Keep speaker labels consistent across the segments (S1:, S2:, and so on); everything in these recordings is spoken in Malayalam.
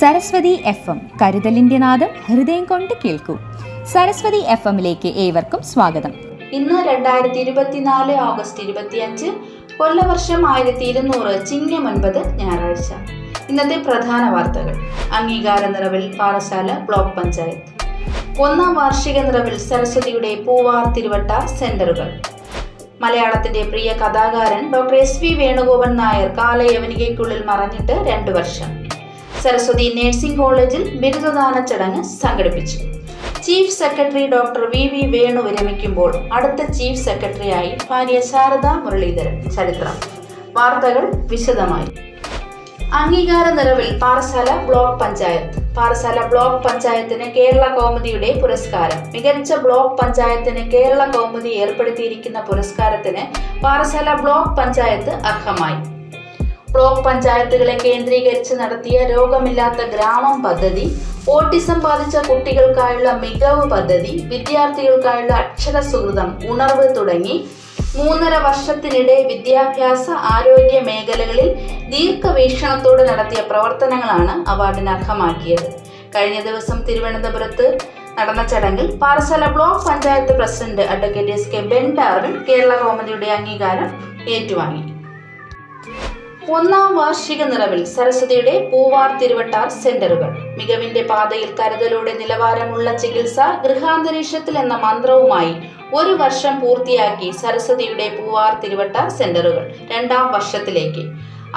S1: സരസ്വതി എഫ് എം കരുതലിന്റെ നാദം ഹൃദയം കൊണ്ട് കേൾക്കൂ. സരസ്വതി എഫ് എമ്മിലേക്ക് ഏവർക്കും സ്വാഗതം.
S2: ഇന്ന് രണ്ടായിരത്തി ഇരുപത്തിനാല് ഓഗസ്റ്റ് ഇരുപത്തിയഞ്ച് കൊല്ലവർഷം ആയിരത്തി ഇരുന്നൂറ് ചിങ്ങം ഒൻപത് ഞായറാഴ്ച. ഇന്നത്തെ പ്രധാന വാർത്തകൾ. അംഗീകാര നിറവിൽ പാറശാല ബ്ലോക്ക് പഞ്ചായത്ത്. ഒന്നാം വാർഷിക നിറവിൽ സരസ്വതിയുടെ പൂവാർ തിരുവട്ട സെന്ററുകൾ. മലയാളത്തിന്റെ പ്രിയ കഥാകാരൻ doctor S V Venugopan Nair കാലയവനികയ്ക്കുള്ളിൽ മറഞ്ഞിട്ട് രണ്ടു വർഷം. സരസ്വതി നഴ്സിംഗ് കോളേജിൽ ബിരുദദാന ചടങ്ങ് സംഘടിപ്പിച്ചു. Chief secretary doctor V V Venu വിരമിക്കുമ്പോൾ അടുത്ത ചീഫ് സെക്രട്ടറിയായി ഭാര്യ ശാരദ മുരളീധരൻ. ചരിത്രം. വാർത്തകൾ വിശദമായി. അംഗീകാര നിറവിൽ പാറശാല ബ്ലോക്ക് പഞ്ചായത്ത്. പാറശാല ബ്ലോക്ക് പഞ്ചായത്തിന് കേരള കൗമുദിയുടെ പുരസ്കാരം. മികച്ച ബ്ലോക്ക് പഞ്ചായത്തിന് കേരള കൗമുദി ഏർപ്പെടുത്തിയിരിക്കുന്ന പുരസ്കാരത്തിന് പാറശാല ബ്ലോക്ക് പഞ്ചായത്ത് അർഹമായി. ബ്ലോക്ക് പഞ്ചായത്തുകളെ കേന്ദ്രീകരിച്ച് നടത്തിയ രോഗമില്ലാത്ത ഗ്രാമം പദ്ധതി ഓട്ടിസം ബാധിച്ച കുട്ടികൾക്കായുള്ള മികവ് പദ്ധതി വിദ്യാർത്ഥികൾക്കായുള്ള അക്ഷര സുഹൃതം ഉണർവ് തുടങ്ങി. മൂന്നര വർഷത്തിനിടെ വിദ്യാഭ്യാസ ആരോഗ്യ മേഖലകളിൽ ദീർഘവീക്ഷണത്തോടെ നടത്തിയ പ്രവർത്തനങ്ങളാണ് അവാർഡിന് അർഹമാക്കിയത് കഴിഞ്ഞ ദിവസം തിരുവനന്തപുരത്ത് നടന്ന ചടങ്ങിൽ Parassala block panchayat president advocate S K Ben Darwin Kerala കോമഡിയുടെ അംഗീകാരം ഏറ്റുവാങ്ങി. ഒന്നാം വാർഷിക നിറവിൽ സരസ്വതിയുടെ പൂവാർ തിരുവട്ടാർ സെന്ററുകൾ. മികവിന്റെ പാതയിൽ കരുതലോടെ നിലവാരമുള്ള ചികിത്സ ഗൃഹാന്തരീക്ഷത്തിൽ എന്ന മന്ത്രവുമായി ഒരു വർഷം പൂർത്തിയാക്കി സരസ്വതിയുടെ പൂവാർ തിരുവട്ടാർ സെന്ററുകൾ രണ്ടാം വർഷത്തിലേക്ക്.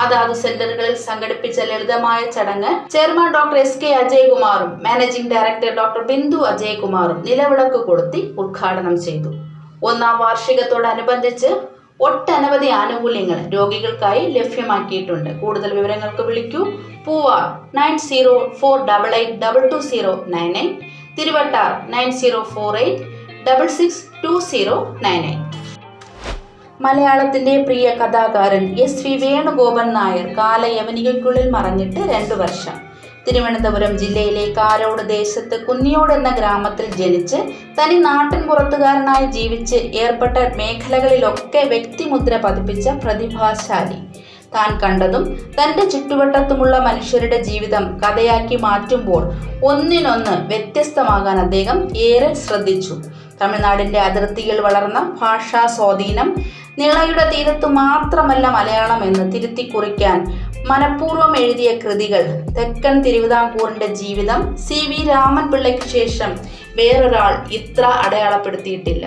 S2: അതാത് സെന്ററുകളിൽ സംഘടിപ്പിച്ച ലളിതമായ ചടങ്ങ് ചെയർമാൻ ഡോക്ടർ എസ് കെ അജയകുമാറും മാനേജിംഗ് ഡയറക്ടർ ഡോക്ടർ ബിന്ദു അജയകുമാറും നിലവിളക്ക് കൊളുത്തി ഉദ്ഘാടനം ചെയ്തു. ഒന്നാം വാർഷികത്തോടനുബന്ധിച്ച് ഒട്ടനവധി ആനുകൂല്യങ്ങൾ രോഗികൾക്കായി ലഭ്യമാക്കിയിട്ടുണ്ട്. കൂടുതൽ വിവരങ്ങൾക്ക് വിളിക്കൂ. Poovar nine zero four double eight double two zero nine eight. Thiruvattar nine zero four eight double six two zero nine eight. മലയാളത്തിന്റെ പ്രിയ കഥാകാരൻ എസ് വി വേണുഗോപൻ നായർ കാലയവനികയ്ക്കുള്ളിൽ മറഞ്ഞിട്ട് രണ്ടു വർഷം. തിരുവനന്തപുരം ജില്ലയിലെ കാരോട് ദേശത്ത് കുന്നിയോട് എന്ന ഗ്രാമത്തിൽ ജനിച്ച് തനി നാട്ടിൻ പുറത്തുകാരനായി ജീവിച്ച് ഏർപ്പെട്ട മേഖലകളിലൊക്കെ വ്യക്തിമുദ്ര പതിപ്പിച്ച പ്രതിഭാശാലി. താൻ കണ്ടതും തന്റെ ചുറ്റുവട്ടത്തുമുള്ള മനുഷ്യരുടെ ജീവിതം കഥയാക്കി മാറ്റുമ്പോൾ ഒന്നിനൊന്ന് വ്യത്യസ്തമാകാൻ അദ്ദേഹം ഏറെ ശ്രദ്ധിച്ചു. തമിഴ്നാടിന്റെ അതിർത്തിയിൽ വളർന്ന ഭാഷാ സ്വാധീനം നിളയുടെ തീരത്ത് മാത്രമല്ല മലയാളം എന്ന് തിരുത്തി കുറിക്കാൻ മനഃപൂർവം എഴുതിയ കൃതികൾ. തെക്കൻ തിരുവിതാംകൂറിന്റെ ജീവിതം സി വി രാമൻ പിള്ളയ്ക്ക് ശേഷം വേറൊരാൾ ഇത്ര അടയാളപ്പെടുത്തിയിട്ടില്ല.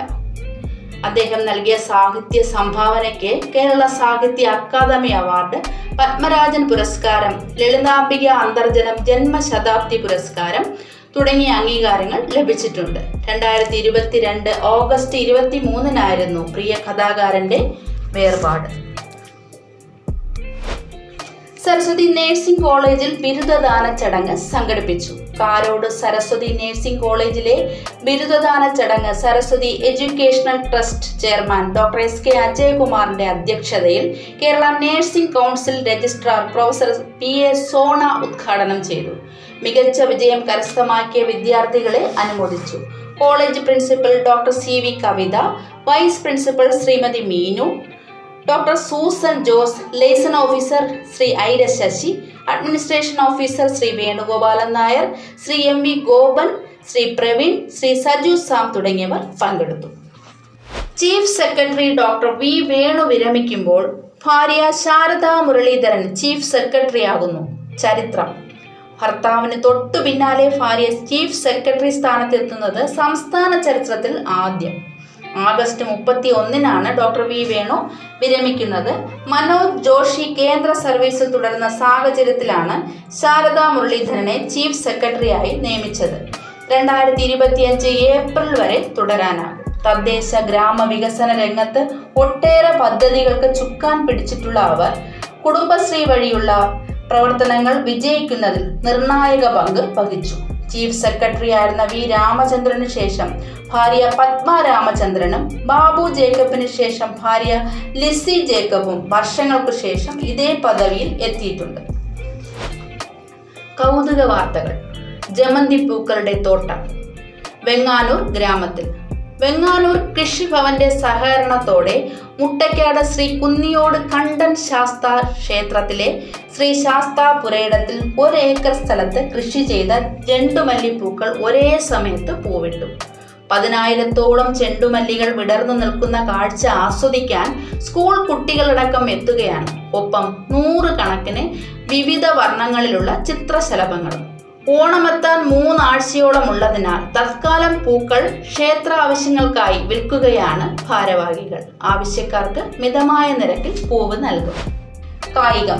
S2: അദ്ദേഹം നൽകിയ സാഹിത്യ സംഭാവനയ്ക്ക് കേരള സാഹിത്യ അക്കാദമി അവാർഡ് പത്മരാജൻ പുരസ്കാരം ലളിതാംബിക അന്തർജനം ജന്മശതാബ്ദി പുരസ്കാരം തുടങ്ങിയ അംഗീകാരങ്ങൾ ലഭിച്ചിട്ടുണ്ട്. രണ്ടായിരത്തി ഇരുപത്തിരണ്ട് ഓഗസ്റ്റ് ഇരുപത്തി മൂന്നിനായിരുന്നു പ്രിയ കഥാകാരന്റെ വേർപാട്. സരസ്വതി നഴ്സിംഗ് കോളേജിൽ ബിരുദദാന ചടങ്ങ് സംഘടിപ്പിച്ചു. കാരോട് സരസ്വതി നഴ്സിംഗ് കോളേജിലെ ബിരുദദാന ചടങ്ങ് Saraswati educational trust chairman doctor S K അജയകുമാറിന്റെ അധ്യക്ഷതയിൽ Kerala nursing council registrar professor P A Sona ഉദ്ഘാടനം ചെയ്തു. മികച്ച വിജയം കരസ്ഥമാക്കിയ വിദ്യാർത്ഥികളെ അനുമോദിച്ചു. College principal doctor C V Kavitha vice principal Shrimati Meenu doctor Susan Jose liaison officer Shri Aira Sasi administration officer Shri Venugopalan Nair Shri M V Gopan Shri Praveen Shri Saju Sam തുടങ്ങിയവർ പങ്കെടുത്തു. Chief secretary doctor V Venu വിരമിക്കുമ്പോൾ ഭാര്യ ശാരദാ മുരളീധരൻ ചീഫ് സെക്രട്ടറി ആകുന്നു. ചരിത്രം. ഭർത്താവിന് തൊട്ടു പിന്നാലെ ഭാര്യ ചീഫ് സെക്രട്ടറി സ്ഥാനത്തെത്തുന്നത് സംസ്ഥാന ചരിത്രത്തിൽ ആദ്യം. ആഗസ്റ്റ് മുപ്പത്തി ഒന്നിനാണ് ഡോക്ടർ വി വേണു വിരമിക്കുന്നത്. മനോജ് ജോഷി കേന്ദ്ര സർവീസിൽ തുടരുന്ന സാഹചര്യത്തിലാണ് ശാരദാ മുരളീധരനെ ചീഫ് സെക്രട്ടറിയായി നിയമിച്ചത്. രണ്ടായിരത്തി ഇരുപത്തിയഞ്ച് ഏപ്രിൽ വരെ തുടരാനാകും. തദ്ദേശ ഗ്രാമ വികസന രംഗത്ത് ഒട്ടേറെ പദ്ധതികൾക്ക് ചുക്കാൻ പിടിച്ചിട്ടുള്ള അവർ കുടുംബശ്രീ വഴിയുള്ള പ്രവർത്തനങ്ങൾ വിജയിക്കുന്നതിൽ നിർണായക പങ്ക് വഹിച്ചു. ചീഫ് സെക്രട്ടറി ആയിരുന്ന വി രാമചന്ദ്രന് ശേഷം ഭാര്യ പത്മ രാമചന്ദ്രനും ബാബു ജേക്കബിന് ശേഷം ഭാര്യ ലിസി ജേക്കബും വർഷങ്ങൾക്ക് ശേഷം ഇതേ പദവിയിൽ എത്തിയിട്ടുണ്ട്. കൗതുക വാർത്തകൾ. ജമന്തി പൂക്കളുടെ തോട്ടം. വെങ്ങാനൂർ ഗ്രാമത്തിൽ. വെങ്ങാനൂർ കൃഷിഭവന്റെ സഹകരണത്തോടെ മുട്ടയ്ക്കാട് ശ്രീ കുന്നിയോട് കണ്ടൻ ശാസ്ത ക്ഷേത്രത്തിലെ ശ്രീ ശാസ്ത പുരയിടത്തിൽ ഒരേക്കർ സ്ഥലത്ത് കൃഷി ചെയ്ത ചെണ്ടുമല്ലിപ്പൂക്കൾ ഒരേ സമയത്ത് പൂവിട്ടു. പതിനായിരത്തോളം ചെണ്ടുമല്ലികൾ വിടർന്നു നിൽക്കുന്ന കാഴ്ച ആസ്വദിക്കാൻ സ്കൂൾ കുട്ടികളടക്കം എത്തുകയാണ്. ഒപ്പം നൂറുകണക്കിന് വിവിധ വർണങ്ങളിലുള്ള ചിത്രശലഭങ്ങളും. ഓണമെത്താൻ മൂന്നാഴ്ചയോളം ഉള്ളതിനാൽ തത്കാലം പൂക്കൾ ക്ഷേത്ര ആവശ്യങ്ങൾക്കായി വിൽക്കുകയാണ് ഭാരവാഹികൾ. ആവശ്യക്കാർക്ക് മിതമായ നിരക്കിൽ പൂവ് നൽകും. കായികം.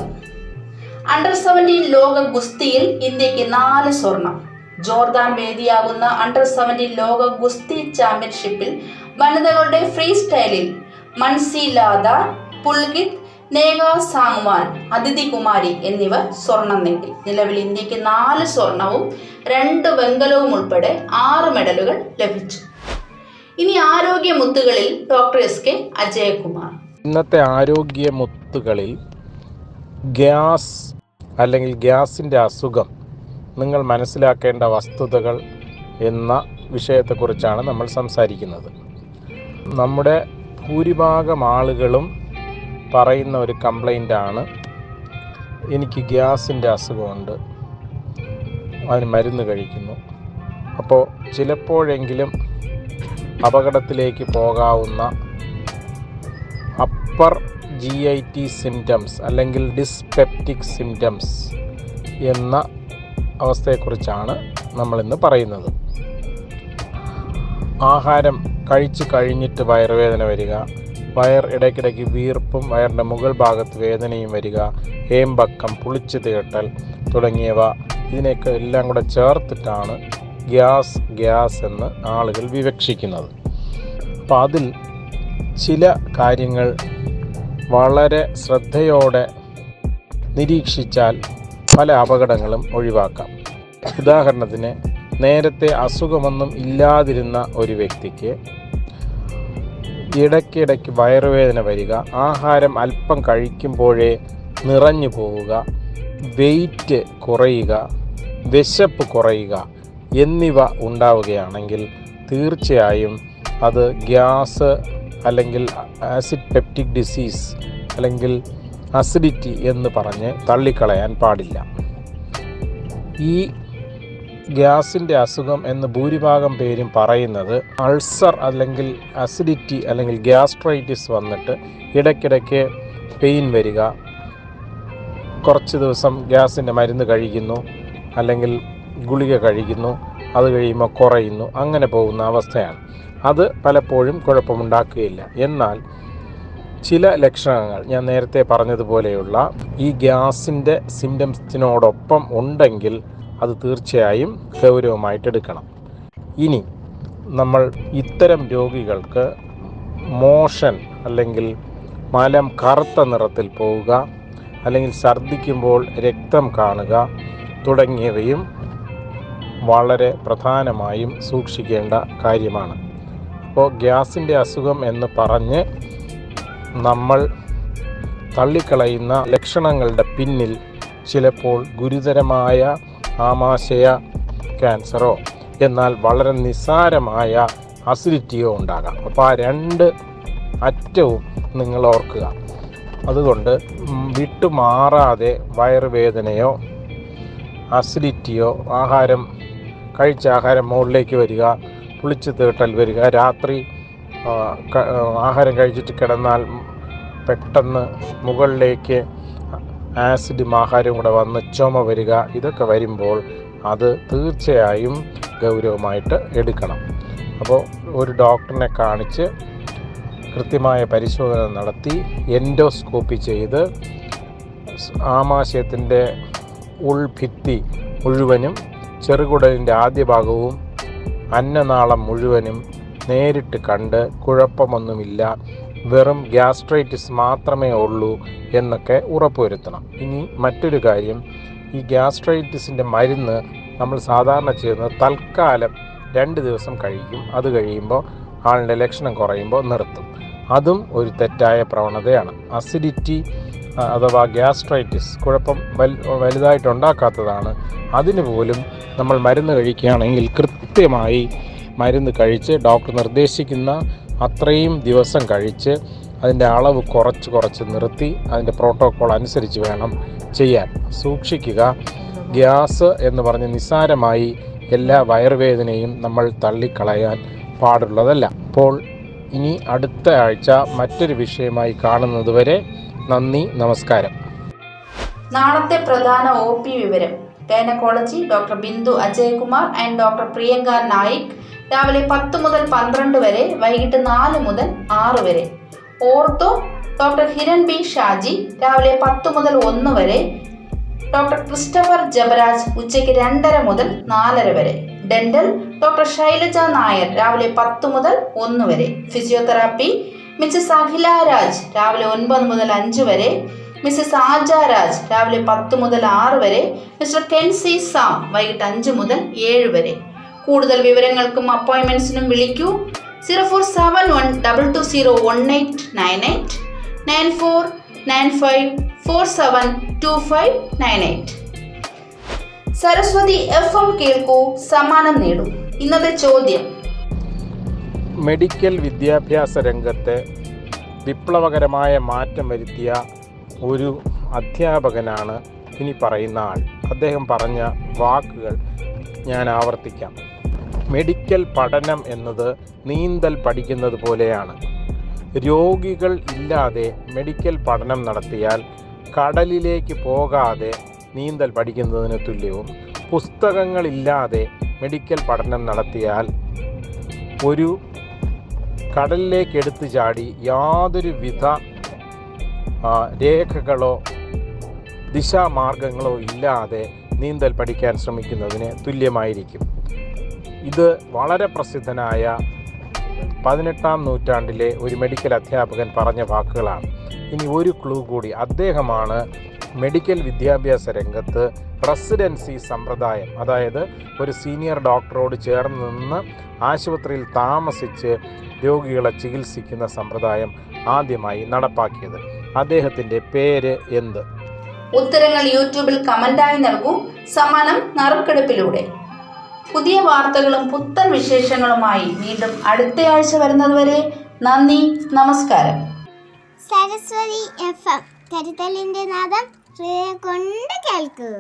S2: അണ്ടർ സെവന്റീൻ ലോക ഗുസ്തിയിൽ ഇന്ത്യയ്ക്ക് നാല് സ്വർണം. ജോർദാൻ വേദിയാകുന്ന അണ്ടർ സെവന്റീൻ ലോക ഗുസ്തി ചാമ്പ്യൻഷിപ്പിൽ വനിതകളുടെ ഫ്രീ സ്റ്റൈലിൽ മൻസി ലാദ പുൽകിത് നേഗ സാങ്വാൻ അതിഥി കുമാരി എന്നിവർ സ്വർണം നേടി. നിലവിൽ ഇന്ത്യയ്ക്ക് നാല് സ്വർണവും രണ്ട് വെങ്കലവും ഉൾപ്പെടെ ആറ് മെഡലുകൾ ലഭിച്ചു. ഇനി ആരോഗ്യ മുത്തുകളിൽ ഡോക്ടർ എസ് കെ അജയകുമാർ.
S3: ഇന്നത്തെ ആരോഗ്യ മുത്തുകളിൽ ഗ്യാസ് അല്ലെങ്കിൽ ഗ്യാസിന്റെ അസുഖം നിങ്ങൾ മനസ്സിലാക്കേണ്ട വസ്തുതകൾ എന്ന വിഷയത്തെക്കുറിച്ചാണ് നമ്മൾ സംസാരിക്കുന്നത്. നമ്മുടെ ഭൂരിഭാഗം ആളുകളും പറയുന്ന ഒരു കംപ്ലൈന്റാണ്. എനിക്ക് ഗ്യാസിന്റെ അസുഖമുണ്ട്. അതിന് മരുന്ന് കഴിക്കുന്നു. അപ്പോൾ ചിലപ്പോഴെങ്കിലും അപകടത്തിലേക്ക് പോകാവുന്ന upper G I T symptoms അല്ലെങ്കിൽ ഡിസ്പെപ്റ്റിക് സിംറ്റംസ് എന്ന അവസ്ഥയെക്കുറിച്ചാണ് നമ്മളിന്ന് പറയുന്നത്. ആഹാരം കഴിച്ചു കഴിഞ്ഞിട്ട് വയറുവേദന വരിക വയർ ഇടയ്ക്കിടയ്ക്ക് വീർപ്പും വയറിന്റെ മുകൾ ഭാഗത്ത് വേദനയും വരിക ഏമ്പക്കം പുളിച്ചു തീട്ടൽ തുടങ്ങിയവ. ഇതിനെയൊക്കെ എല്ലാം കൂടെ ചേർത്തിട്ടാണ് ഗ്യാസ് ഗ്യാസ് എന്ന് ആളുകൾ വിവക്ഷിക്കുന്നത്. അപ്പോൾ അതിൽ ചില കാര്യങ്ങൾ വളരെ ശ്രദ്ധയോടെ നിരീക്ഷിച്ചാൽ പല അപകടങ്ങളും ഒഴിവാക്കാം. ഉദാഹരണത്തിന് നേരത്തെ അസുഖമൊന്നും ഇല്ലാതിരുന്ന ഒരു വ്യക്തിക്ക് ഇടയ്ക്കിടയ്ക്ക് വയറുവേദന വരിക ആഹാരം അല്പം കഴിക്കുമ്പോഴേ നിറഞ്ഞു പോവുക വെയിറ്റ് കുറയുക വിശപ്പ് കുറയുക എന്നിവ ഉണ്ടാവുകയാണെങ്കിൽ തീർച്ചയായും അത് ഗ്യാസ് അല്ലെങ്കിൽ ആസിഡ് പെപ്റ്റിക് ഡിസീസ് അല്ലെങ്കിൽ അസിഡിറ്റി എന്ന് പറഞ്ഞ് തള്ളിക്കളയാൻ പാടില്ല. ഈ ഗ്യാസിന്റെ അസുഖം എന്ന് ഭൂരിഭാഗം പേരും പറയുന്നത് അൾസർ അല്ലെങ്കിൽ അസിഡിറ്റി അല്ലെങ്കിൽ ഗ്യാസ്ട്രൈറ്റിസ് വന്നിട്ട് ഇടയ്ക്കിടയ്ക്ക് പെയിൻ വരിക. കുറച്ച് ദിവസം ഗ്യാസിന്റെ മരുന്ന് കഴിക്കുന്നു അല്ലെങ്കിൽ ഗുളിക കഴിക്കുന്നു അത് കഴിയുമ്പോൾ കുറയുന്നു അങ്ങനെ പോകുന്ന അവസ്ഥയാണ്. അത് പലപ്പോഴും കുഴപ്പമുണ്ടാക്കുകയില്ല. എന്നാൽ ചില ലക്ഷണങ്ങൾ ഞാൻ നേരത്തെ പറഞ്ഞതുപോലെയുള്ള ഈ ഗ്യാസിന്റെ സിംറ്റംസിനോടൊപ്പം ഉണ്ടെങ്കിൽ അത് തീർച്ചയായും ഗൗരവമായിട്ട് എടുക്കണം. ഇനി നമ്മൾ ഇത്തരം രോഗികൾക്ക് മോഷൻ അല്ലെങ്കിൽ മലം കറുത്ത നിറത്തിൽ പോവുക അല്ലെങ്കിൽ ഛർദ്ദിക്കുമ്പോൾ രക്തം കാണുക തുടങ്ങിയവയും വളരെ പ്രധാനമായും സൂക്ഷിക്കേണ്ട കാര്യമാണ്. അപ്പോൾ ഗ്യാസിന്റെ അസുഖം എന്ന് പറഞ്ഞ് നമ്മൾ തള്ളിക്കളയുന്ന ലക്ഷണങ്ങളുടെ പിന്നിൽ ചിലപ്പോൾ ഗുരുതരമായ ആമാശയ ക്യാൻസറോ എന്നാൽ വളരെ നിസ്സാരമായ അസിഡിറ്റിയോ ഉണ്ടാകാം. അപ്പോൾ ആ രണ്ട് അറ്റവും നിങ്ങൾ ഓർക്കുക. അതുകൊണ്ട് വിട്ടുമാറാതെ വയറുവേദനയോ അസിഡിറ്റിയോ ആഹാരം കഴിച്ച ആഹാരം മുകളിലേക്ക് വരിക പുളിച്ചു തീട്ടൽ വരിക രാത്രി ആഹാരം കഴിച്ചിട്ട് കിടന്നാൽ പെട്ടെന്ന് മുകളിലേക്ക് ആസിഡും ആഹാരവും കൂടെ വന്ന് ചുമ വരിക ഇതൊക്കെ വരുമ്പോൾ അത് തീർച്ചയായും ഗൗരവമായിട്ട് എടുക്കണം. അപ്പോൾ ഒരു ഡോക്ടറിനെ കാണിച്ച് കൃത്യമായ പരിശോധന നടത്തി എൻഡോസ്കോപ്പി ചെയ്ത് ആമാശയത്തിന്റെ ഉൾഭിത്തി മുഴുവനും ചെറുകുടലിന്റെ ആദ്യ ഭാഗവും അന്നനാളം മുഴുവനും നേരിട്ട് കണ്ട് കുഴപ്പമൊന്നുമില്ല വെറും ഗ്യാസ്ട്രൈറ്റിസ് മാത്രമേ ഉള്ളൂ എന്നൊക്കെ ഉറപ്പുവരുത്തണം. ഇനി മറ്റൊരു കാര്യം ഈ ഗ്യാസ്ട്രൈറ്റിസിന്റെ മരുന്ന് നമ്മൾ സാധാരണ ചെയ്യുന്നത് തൽക്കാലം രണ്ട് ദിവസം കഴിക്കും. അത് കഴിയുമ്പോൾ ആളിന്റെ ലക്ഷണം കുറയുമ്പോൾ നിർത്തും. അതും ഒരു തെറ്റായ പ്രവണതയാണ്. അസിഡിറ്റി അഥവാ ഗ്യാസ്ട്രൈറ്റിസ് കുഴപ്പം വൽ വലുതായിട്ടുണ്ടാക്കാത്തതാണ് അതിന് പോലും നമ്മൾ മരുന്ന് കഴിക്കുകയാണെങ്കിൽ കൃത്യമായി മരുന്ന് കഴിച്ച് ഡോക്ടർ നിർദ്ദേശിക്കുന്ന അത്രയും ദിവസം കഴിച്ച് അതിന്റെ അളവ് കുറച്ച് കുറച്ച് നിർത്തി അതിന്റെ പ്രോട്ടോക്കോൾ അനുസരിച്ച് വേണം ചെയ്യാൻ. സൂക്ഷിക്കുക. ഗ്യാസ് എന്ന് പറഞ്ഞ് നിസ്സാരമായി എല്ലാ വയറുവേദനയും നമ്മൾ തള്ളിക്കളയാൻ പാടുള്ളതല്ല. അപ്പോൾ ഇനി അടുത്ത ആഴ്ച മറ്റൊരു വിഷയമായി കാണുന്നതുവരെ നന്ദി നമസ്കാരം.
S2: നാളത്തെ പ്രധാന ഒ പി വിവരം. Gynaecology doctor Bindu Ajayakumar and doctor Priyanka Naik രാവിലെ പത്ത് മുതൽ പന്ത്രണ്ട് വരെ വൈകിട്ട് നാല് മുതൽ ആറ് വരെ. Ortho doctor Hiran B. Shaji രാവിലെ പത്ത് മുതൽ ഒന്ന് വരെ. ഡോക്ടർ ക്രിസ്റ്റഫർ ജബരാജ് ഉച്ചയ്ക്ക് രണ്ടര മുതൽ നാലര വരെ. ഡെന്റൽ ഡോക്ടർ ശൈലജ നായർ രാവിലെ പത്ത് മുതൽ ഒന്ന് വരെ. ഫിസിയോതെറാപ്പി മിസ്സസ് അഖില രാജ് രാവിലെ ഒൻപത് മുതൽ അഞ്ച് വരെ. മിസ്സസ് ആജ രാജ് രാവിലെ പത്ത് മുതൽ ആറ് വരെ. മിസ്റ്റർ കെൻസി സാം വൈകിട്ട് അഞ്ച് മുതൽ ഏഴ് വരെ. കൂടുതൽ വിവരങ്ങൾക്കും അപ്പോയിൻമെന്റ്സിനും വിളിക്കൂ. Zero four seven one double two zero one eight nine eight. Nine four nine five four seven two five nine eight. Saraswati F M കേൾക്കൂ സമ്മാനം നേടൂ. ഇന്നത്തെ ചോദ്യം.
S3: മെഡിക്കൽ വിദ്യാഭ്യാസ രംഗത്ത് വിപ്ലവകരമായ മാറ്റം വരുത്തിയ ഒരു അധ്യാപകനാണ് ഇനി പറയുന്ന ആൾ. അദ്ദേഹം പറഞ്ഞ വാക്കുകൾ ഞാൻ ആവർത്തിക്കാം. മെഡിക്കൽ പഠനം എന്നത് നീന്തൽ പഠിക്കുന്നത് പോലെയാണ്. രോഗികൾ ഇല്ലാതെ മെഡിക്കൽ പഠനം നടത്തിയാൽ കടലിലേക്ക് പോകാതെ നീന്തൽ പഠിക്കുന്നതിന് തുല്യവും. പുസ്തകങ്ങളില്ലാതെ മെഡിക്കൽ പഠനം നടത്തിയാൽ ഒരു കടലിലേക്ക് എടുത്തു ചാടി യാതൊരു വിധ രേഖകളോ ദിശാമാർഗങ്ങളോ ഇല്ലാതെ നീന്തൽ പഠിക്കാൻ ശ്രമിക്കുന്നതിന് തുല്യമായിരിക്കും. ഇത് വളരെ പ്രസിദ്ധനായ പതിനെട്ടാം നൂറ്റാണ്ടിലെ ഒരു മെഡിക്കൽ അധ്യാപകൻ പറഞ്ഞ വാക്കുകളാണ്. ഇനി ഒരു ക്ലൂ കൂടി. അദ്ദേഹമാണ് മെഡിക്കൽ വിദ്യാഭ്യാസ രംഗത്ത് റെസിഡൻസി സമ്പ്രദായം അതായത് ഒരു സീനിയർ ഡോക്ടറോട് ചേർന്ന് നിന്ന് ആശുപത്രിയിൽ താമസിച്ച് രോഗികളെ ചികിത്സിക്കുന്ന സമ്പ്രദായം ആദ്യമായി നടപ്പാക്കിയത്. അദ്ദേഹത്തിന്റെ പേര് എന്ത്?
S2: ഉത്തരങ്ങൾ യൂട്യൂബിൽ കമന്റായി നൽകൂ. സമ്മാനം നറുക്കെടുപ്പിലൂടെ. പുതിയ വാർത്തകളും പുത്തൻ വിശേഷങ്ങളുമായി വീണ്ടും അടുത്ത ആഴ്ച വരുന്നതുവരെ നന്ദി നമസ്കാരം.
S4: Saraswati F M. കരുതലിന്റെ നാദം കൊണ്ട് കേൾക്കൂ.